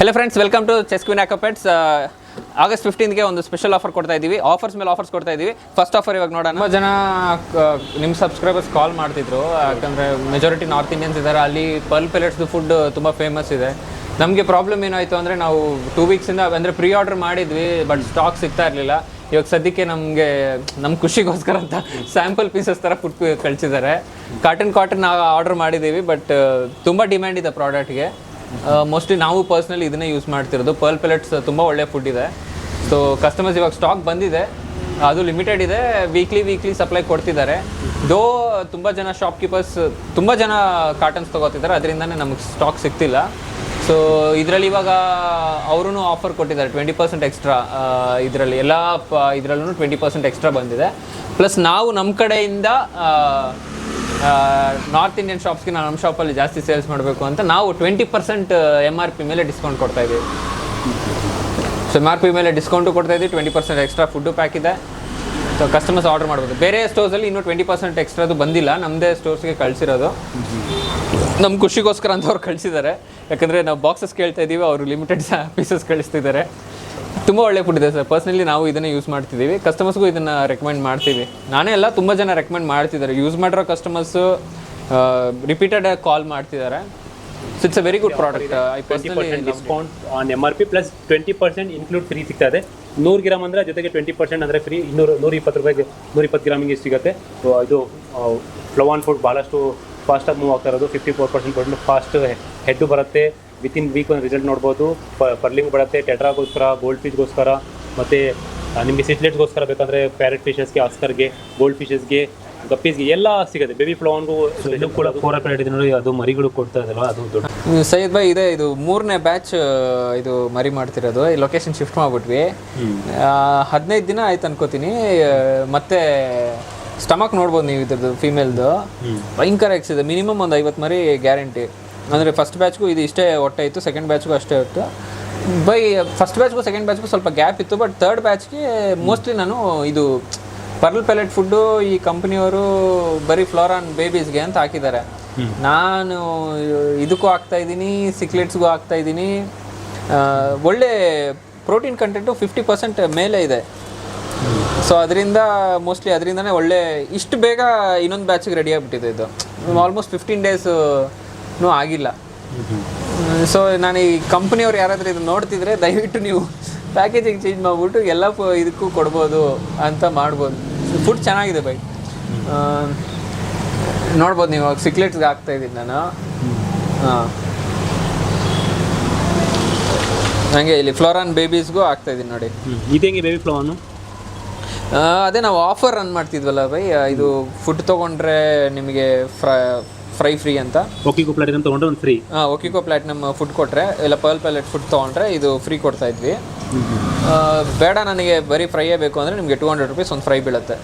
Hello friends welcome to chess queen ಆಕೋಪೆಟ್ಸ್ August ಫಿಫ್ಟೀನ್ಗೆ ಒಂದು special offer ಕೊಡ್ತಾ ಇದ್ದೀವಿ ಆಫರ್ಸ್ ಮೇಲೆ ಆಫರ್ಸ್ ಕೊಡ್ತಾ ಇದ್ದೀವಿ ಫಸ್ಟ್ ಆಫರ್ ಇವಾಗ ನೋಡೋಣ. ಜನ ನಿಮ್ಮ ಸಬ್ಸ್ಕ್ರೈಬರ್ಸ್ ಕಾಲ್ ಮಾಡ್ತಿದ್ರು. ಯಾಕಂದರೆ ಮೆಜಾರಿಟಿ ನಾರ್ತ್ ಇಂಡಿಯನ್ಸ್ ಇದ್ದಾರೆ. ಅಲ್ಲಿ ಪಲ್ ಪೆಲೆಟ್ಸ್ದು ಫುಡ್ ತುಂಬ ಫೇಮಸ್ ಇದೆ. ನಮಗೆ ಪ್ರಾಬ್ಲಮ್ ಏನಾಯಿತು ಅಂದರೆ ನಾವು ಟೂ ವೀಕ್ಸಿಂದ ಅಂದರೆ ಪ್ರೀ ಆರ್ಡರ್ ಮಾಡಿದ್ವಿ ಬಟ್ ಸ್ಟಾಕ್ ಸಿಗ್ತಾ ಇರಲಿಲ್ಲ. ಇವಾಗ ಸದ್ಯಕ್ಕೆ ನಮಗೆ ನಮ್ಮ ಖುಷಿಗೋಸ್ಕರ ಅಂತ ಸ್ಯಾಂಪಲ್ ಪೀಸಸ್ ಥರ ಫುಡ್ ಕಳಿಸಿದ್ದಾರೆ. ಕಾಟನ್ ಕಾಟನ್ ನಾವು ಆರ್ಡರ್ ಮಾಡಿದ್ದೀವಿ ಬಟ್ ತುಂಬ ಡಿಮ್ಯಾಂಡ್ ಇದೆ ಪ್ರಾಡಕ್ಟ್ಗೆ ಮೋಸ್ಟ್ಲಿ ನಾವು ಪರ್ಸ್ನಲಿ ಇದನ್ನೇ ಯೂಸ್ ಮಾಡ್ತಿರೋದು. ಪರ್ಲ್ ಪೆಲೆಟ್ಸ್ ತುಂಬ ಒಳ್ಳೆ ಫುಡ್ ಇದೆ. ಸೊ ಕಸ್ಟಮರ್ಸ್ ಇವಾಗ ಸ್ಟಾಕ್ ಬಂದಿದೆ. ಅದು ಲಿಮಿಟೆಡ್ ಇದೆ. ವೀಕ್ಲಿ ವೀಕ್ಲಿ ಸಪ್ಲೈ ಕೊಡ್ತಿದ್ದಾರೆ. ದೋ ತುಂಬ ಜನ ಶಾಪ್ ಕೀಪರ್ಸ್ ತುಂಬ ಜನ ಕಾಟನ್ಸ್ ತೊಗೋತಿದ್ದಾರೆ. ಅದರಿಂದನೇ ನಮಗೆ ಸ್ಟಾಕ್ ಸಿಗ್ತಿಲ್ಲ. ಸೊ ಇದರಲ್ಲಿ ಇವಾಗ ಅವರು ಆಫರ್ ಕೊಟ್ಟಿದ್ದಾರೆ. ಟ್ವೆಂಟಿ ಪರ್ಸೆಂಟ್ ಎಕ್ಸ್ಟ್ರಾ ಇದರಲ್ಲಿ ಎಲ್ಲ, ಪ ಇದರಲ್ಲೂ ಟ್ವೆಂಟಿ ಪರ್ಸೆಂಟ್ ಎಕ್ಸ್ಟ್ರಾ ಬಂದಿದೆ. ಪ್ಲಸ್ ನಾವು ನಮ್ಮ ಕಡೆಯಿಂದ ನಾರ್ತ್ ಇಂಡಿಯನ್ ಶಾಪ್ಸ್ಗೆ ನಾವು ನಮ್ಮ ಶಾಪಲ್ಲಿ ಜಾಸ್ತಿ ಸೇಲ್ಸ್ ಮಾಡಬೇಕು ಅಂತ ನಾವು twenty percent M R P ಮೇಲೆ ಡಿಸ್ಕೌಂಟ್ ಕೊಡ್ತಾ ಇದ್ದೀವಿ. ಸೊ ಎಂ ಆರ್ ಪಿ ಮೇಲೆ ಡಿಸ್ಕೌಂಟು ಕೊಡ್ತಾ ಇದ್ದೀವಿ twenty percent extra food pack ಇದೆ. ಸೊ ಕಸ್ಟಮರ್ಸ್ ಆರ್ಡರ್ ಮಾಡ್ಬೋದು. ಬೇರೆ ಸ್ಟೋರ್ಸಲ್ಲಿ ಇನ್ನೂ ಟ್ವೆಂಟಿ ಪರ್ಸೆಂಟ್ ಎಕ್ಸ್ಟ್ರಾದು ಬಂದಿಲ್ಲ. ನಮ್ಮದೇ ಸ್ಟೋರ್ಸ್ಗೆ ಕಳಿಸಿರೋದು. ನಮ್ಮ ಖುಷಿಗೋಸ್ಕರ ಅಂತ ಅವ್ರು ಕಳಿಸಿದ್ದಾರೆ. ಯಾಕಂದರೆ ನಾವು ಬಾಕ್ಸಸ್ ಕೇಳ್ತಾ ಇದ್ದೀವಿ, ಅವರು ಲಿಮಿಟೆಡ್ ಪೀಸಸ್ ಕಳಿಸ್ತಿದ್ದಾರೆ. ತುಂಬ ಒಳ್ಳೆ ಫುಡ್ ಇದೆ ಸರ್. ಪರ್ಸ್ನಲಿ ನಾವು ಇದನ್ನೇ ಯೂಸ್ ಮಾಡ್ತಿದ್ದೀವಿ. ಕಸ್ಟಮರ್ಸ್ಗೂ ಇದನ್ನು ರೆಕಮೆಂಡ್ ಮಾಡ್ತೀವಿ. ನಾನೇ ಎಲ್ಲ ತುಂಬ ಜನ ರೆಕಮೆಂಡ್ ಮಾಡ್ತಿದ್ದಾರೆ. ಯೂಸ್ ಮಾಡಿರೋ ಕಸ್ಟಮರ್ಸು ರಿಪೀಟೆಡ್ ಕಾಲ್ ಮಾಡ್ತಿದ್ದಾರೆ. So it's a very good product I personally discount on M R P plus twenty percent include free ಸಿಗ್ತದೆ. ನೂರು ಗ್ರಾಮ್ ಅಂದರೆ ಜೊತೆಗೆ ಟ್ವೆಂಟಿ ಪರ್ಸೆಂಟ್ ಅಂದರೆ ಫ್ರೀ ಇನ್ನೂರು ನೂರ ಇಪ್ಪತ್ತು ರೂಪಾಯಿಗೆ ನೂರ ಇಪ್ಪತ್ತು ಗ್ರಾಮಿಗೆ ಸಿಗುತ್ತೆ. ಸೊ ಇದು ಆನ್ ಫುಡ್ ಭಾಳಷ್ಟು ಫಾಸ್ಟಾಗಿ ಮೂವ್ ಆಗ್ತಾ ಇರೋದು. Fifty four percent fast head ಬರುತ್ತೆ. ವಿತಿನ್ ವೀಕ್ ಒಂದು ರಿಸಲ್ಟ್ ನೋಡ್ಬೋದು. ಪರ್ಲಿಂಗ್ ಬರುತ್ತೆ ಟೆಟ್ರಾಗೋಸ್ಕರ ಗೋಲ್ಡ್ ಫಿಶ್ಗೋಸ್ಕರ ಮತ್ತು ನಿಮಗೆ ಸಿಟ್ಲೆಟ್ಸ್ಗೋಸ್ಕರ ಬೇಕಂದರೆ ಪ್ಯಾರೆಟ್ ಫಿಶಸ್ಗೆ ಆಸ್ಕರ್ಗೆ ಗೋಲ್ಡ್ ಫಿಶಸ್ಗೆ ಗಪ್ಪೀಸ್ಗೆ ಎಲ್ಲ ಸಿಗುತ್ತೆ. ಬೇಬಿ ಫ್ಲವಾನ್ಗೂ ಇದು ಕೂಡ ಫೋರ್ ಹಂಡ್ರೆಡ್ ಇದೆ ನೋಡಿ. ಅದು ಮರಿಗಳು ಕೊಡ್ತಾ ಇದಲ್ಲ ಅದು ದೊಡ್ಡ ಸೈಯದ್ ಬೈ ಇದೆ. ಇದು ಮೂರನೇ ಬ್ಯಾಚ್ ಇದು ಮರಿ ಮಾಡ್ತಿರೋದು. ಈ ಲೊಕೇಶನ್ ಶಿಫ್ಟ್ ಮಾಡ್ಬಿಟ್ವಿ. ಹದಿನೈದು ದಿನ ಆಯ್ತು ಅನ್ಕೋತೀನಿ. ಮತ್ತೆ ಸ್ಟಮಕ್ ನೋಡ್ಬೋದು ನೀವು ಇದ್ರದ್ದು ಫೀಮೇಲ್ದು ಭಯಂಕರ ಎಕ್ಸಿದೆ ಇದೆ ಮಿನಿಮಮ್ ಒಂದು ಐವತ್ತು ಮರಿ ಗ್ಯಾರಂಟಿ ಅಂದರೆ ಫಸ್ಟ್ ಬ್ಯಾಚ್ಗೂ ಇದು ಇಷ್ಟೇ ಹೊಟ್ಟೆ ಇತ್ತು ಸೆಕೆಂಡ್ ಬ್ಯಾಚ್ಗೂ ಅಷ್ಟೇ ಇತ್ತು ಬೈ ಫಸ್ಟ್ ಬ್ಯಾಚ್ಗೂ ಸೆಕೆಂಡ್ ಬ್ಯಾಚ್ಗೂ ಸ್ವಲ್ಪ ಗ್ಯಾಪ್ ಇತ್ತು ಬಟ್ ತರ್ಡ್ ಬ್ಯಾಚ್ಗೆ ಮೋಸ್ಟ್ಲಿ ನಾನು ಇದು ಪರ್ಲ್ ಪೆಲೆಟ್ ಫುಡ್ಡು ಈ ಕಂಪ್ನಿಯವರು ಬರೀ ಫ್ಲೋರಾನ್ ಬೇಬೀಸ್ಗೆ ಅಂತ ಹಾಕಿದ್ದಾರೆ. ನಾನು ಇದಕ್ಕೂ ಹಾಕ್ತಾ ಇದ್ದೀನಿ ಸಿಕ್ಲೆಟ್ಸ್ಗೂ ಹಾಕ್ತಾ ಇದ್ದೀನಿ. ಒಳ್ಳೆ ಪ್ರೋಟೀನ್ ಕಂಟೆಂಟು ಫಿಫ್ಟಿ ಪರ್ಸೆಂಟ್ ಮೇಲೆ ಇದೆ. ಸೊ ಅದರಿಂದ ಮೋಸ್ಟ್ಲಿ ಅದರಿಂದನೇ ಒಳ್ಳೆ ಇಷ್ಟು ಬೇಗ ಇನ್ನೊಂದು ಬ್ಯಾಚಿಗೆ ರೆಡಿ ಆಗಿಬಿಟ್ಟಿದೆ ಇದು. ಆಲ್ಮೋಸ್ಟ್ ಫಿಫ್ಟೀನ್ ಡೇಸು ಆಗಿಲ್ಲ. ಸೊ ನಾನು ಈ ಕಂಪ್ನಿಯವ್ರು ಯಾರಾದರೂ ಇದು ನೋಡ್ತಿದ್ರೆ ದಯವಿಟ್ಟು ನೀವು ಪ್ಯಾಕೇಜಿಂಗ್ ಚೇಂಜ್ ಮಾಡಿಬಿಟ್ಟು ಎಲ್ಲ ಪ- ಇದಕ್ಕೂ ಕೊಡ್ಬೋದು ಅಂತ ಮಾಡ್ಬೋದು. ಫುಡ್ ಚೆನ್ನಾಗಿದೆ ಬೈ. ನೋಡ್ಬೋದು ನೀವು ಸಿಕ್ಲೆಟ್ಸ್ಗೆ ಹಾಕ್ತಾ ಇದ್ದೀನಿ ನಾನು. ಹಾಂ. ನನಗೆ ಇಲ್ಲಿ ಫ್ಲೋರಾನ್ ಬೇಬೀಸ್ಗೂ ಆಗ್ತಾ ಇದ್ದೀನಿ ನೋಡಿ. ಇದೇಂಗೆ ಬೇಬಿ ಫ್ಲೋರಾನು ಅದೇ ನಾವು ಆಫರ್ ರನ್ ಮಾಡ್ತಿದ್ವಲ್ಲ ಬೈ ಇದು ಫುಡ್ ತೊಗೊಂಡ್ರೆ ನಿಮಗೆ ಫ್ರೈ ಫ್ರೈ ಫ್ರೀ ಅಂತ. ಓಕಿಕೋ ಪ್ಲಾಟಿನಮ್ ತಗೊಂಡ್ರೆ ಒಂದು ಫ್ರೀ ಹಾಂ ಒಕಿಕೋ ಪ್ಲಾಟಿನಮ್ ಫುಡ್ ಕೊಟ್ಟರೆ ಇಲ್ಲ ಪರ್ಲ್ ಪ್ಯಾಲೆಟ್ ಫುಡ್ ತೊಗೊಂಡ್ರೆ ಇದು ಫ್ರೀ ಕೊಡ್ತಾ ಇದ್ವಿ. ಬೇಡ ನನಗೆ ಬರೀ ಫ್ರೈಯೇ ಬೇಕು ಅಂದರೆ ನಿಮಗೆ ಟೂ ಹಂಡ್ರೆಡ್ ರುಪೀಸ್ ಒಂದು ಫ್ರೈ ಬೀಳುತ್ತೆ.